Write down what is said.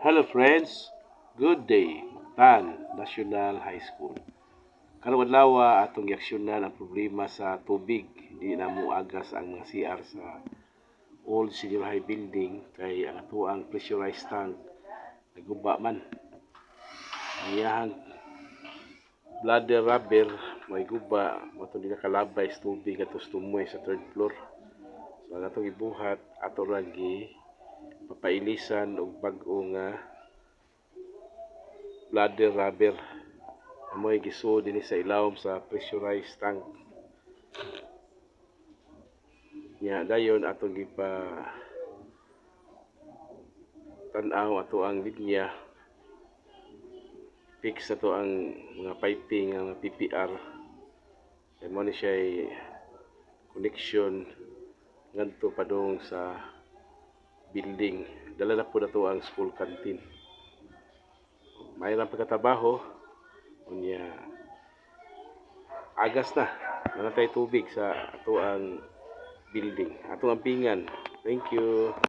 Hello friends, good day. Tan National High School. Karong adlaw atong giaksyonan ang problema sa tubig. Di na mo agas ang mga CR sa old senior high building kay ang atuang pressurized tank naguba man. Iyahang bladder rubber may guba mo di nakalabay sa tubig sa tumoy sa third floor. So ang atong ibuhat ato ra gi papailisan og bag-o nga bladder rubber. Amoy giso dinhi sa ilawom sa pressurized tank. Nya dayon atong gipa tan-aw ato ang linya fix ato ang mga piping ang PPR kay mo ni siya connection ngadto padung sa building. Dala na po na to ang school canteen. Mayroon pagkatabaho. Unya, agas na. Nanatay tubig sa ato ang building. Ato ang pingan. Thank you.